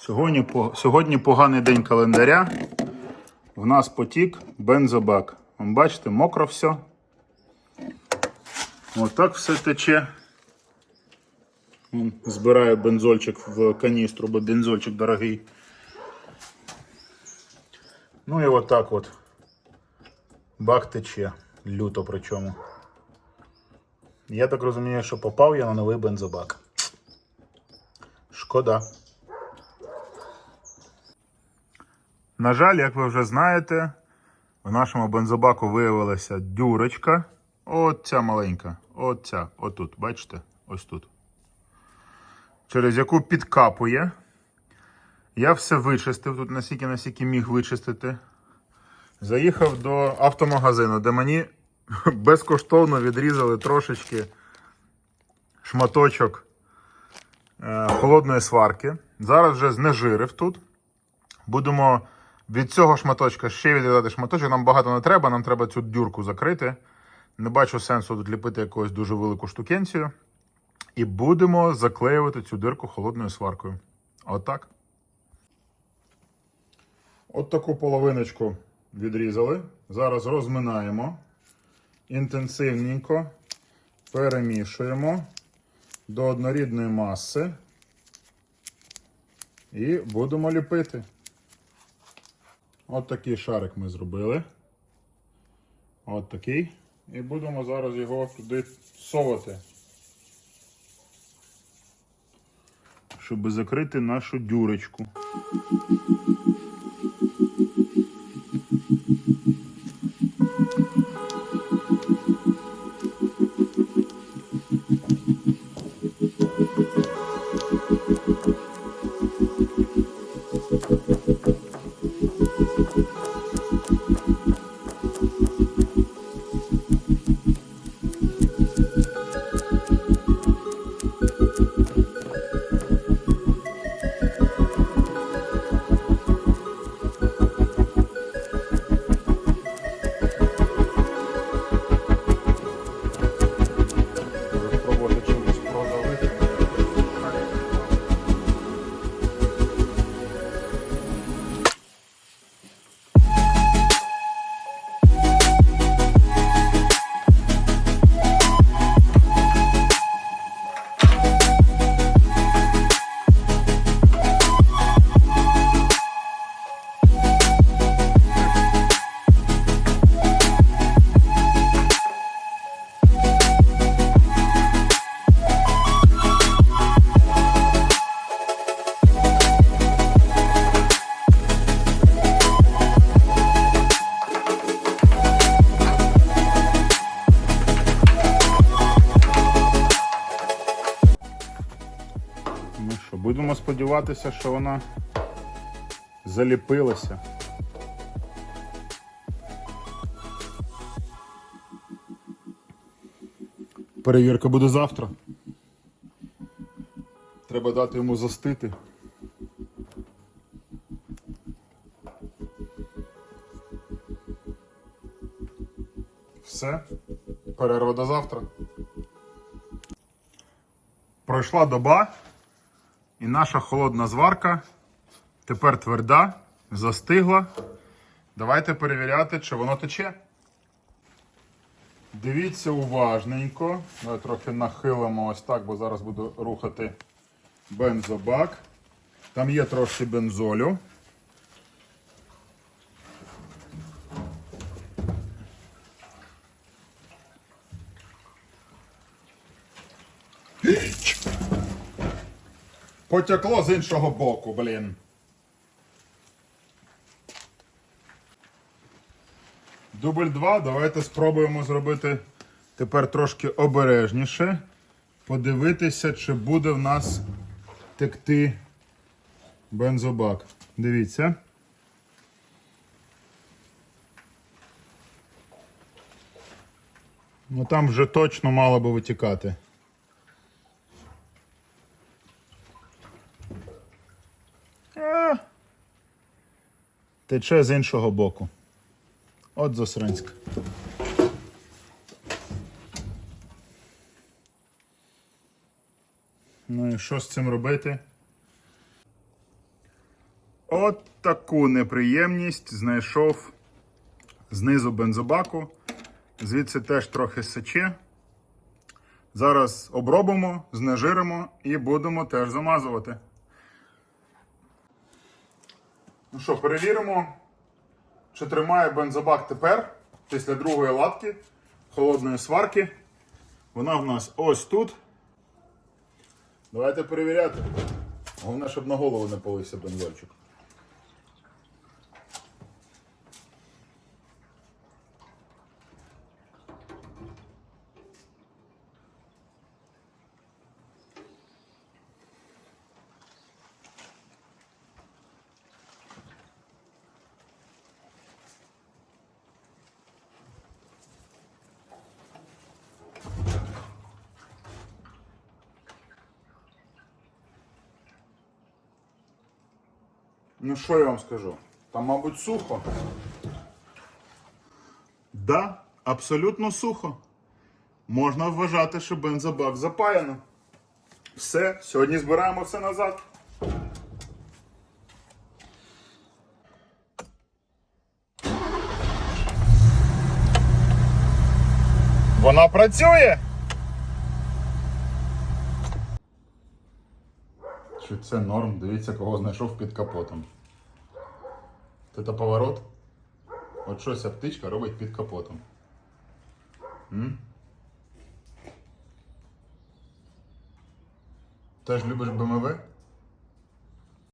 Сьогодні, сьогодні поганий день календаря. В нас потік бензобак. Вон, бачите, мокро все. Отак все тече. Збираю бензольчик в каністру, бо бензольчик дорогий. Ну і отак от. Бак тече. Люто причому. Я так розумію, що попав я на новий бензобак. Шкода. На жаль, як ви вже знаєте, в нашому бензобаку виявилася дюрочка. От ця маленька. От ця. Отут. Бачите? Ось тут. Через яку підкапує. Я все вичистив тут наскільки, наскільки міг вичистити. Заїхав до автомагазину, де мені безкоштовно відрізали трошечки шматочок е, холодної сварки. Зараз вже знежирив тут. Будемо від цього шматочка ще відрізати шматочок. Нам багато не треба, нам треба цю дюрку закрити. Не бачу сенсу тут ліпити якусь дуже велику штукенцію. І будемо заклеювати цю дирку холодною сваркою. Отак. От таку половиночку відрізали. Зараз розминаємо. Інтенсивненько перемішуємо до однорідної маси. І будемо ліпити. От такий шарик ми зробили. От такий. І будемо зараз його туди совати. Щоб закрити нашу дюрочку. Що, будемо сподіватися, що вона заліпилася. Перевірка буде завтра. Треба дати йому застити. Все. Перерва до завтра. Пройшла доба, і наша холодна зварка тепер тверда, застигла. Давайте перевіряти, чи воно тече. Дивіться уважненько. Ми трохи нахилимо ось так, бо зараз буду рухати бензобак. Там є трошки бензолю. Потекло з іншого боку, блін. Дубль 2. Давайте спробуємо зробити тепер трошки обережніше. Подивитися, чи буде в нас текти бензобак. Дивіться. Ну там вже точно мало би витікати. Тече з іншого боку. От Засранськ. Ну і що з цим робити? От таку неприємність знайшов знизу бензобаку. Звідси теж трохи сече. Зараз обробимо, знежиримо і будемо теж замазувати. Ну що, перевіримо, чи тримає бензобак тепер, після другої латки, холодної сварки. Вона в нас ось тут. Давайте перевіряти. Головне, щоб на голову не полився бензольчик. Ну що я вам скажу? Там, мабуть, сухо. Да, абсолютно сухо. Можна вважати, що бензобак запаяно. Все, сьогодні збираємо все назад. Вона працює. Це норм? Дивіться, кого знайшов під капотом. Це то поворот. От що ця птичка робить під капотом. М? Теж любиш БМВ?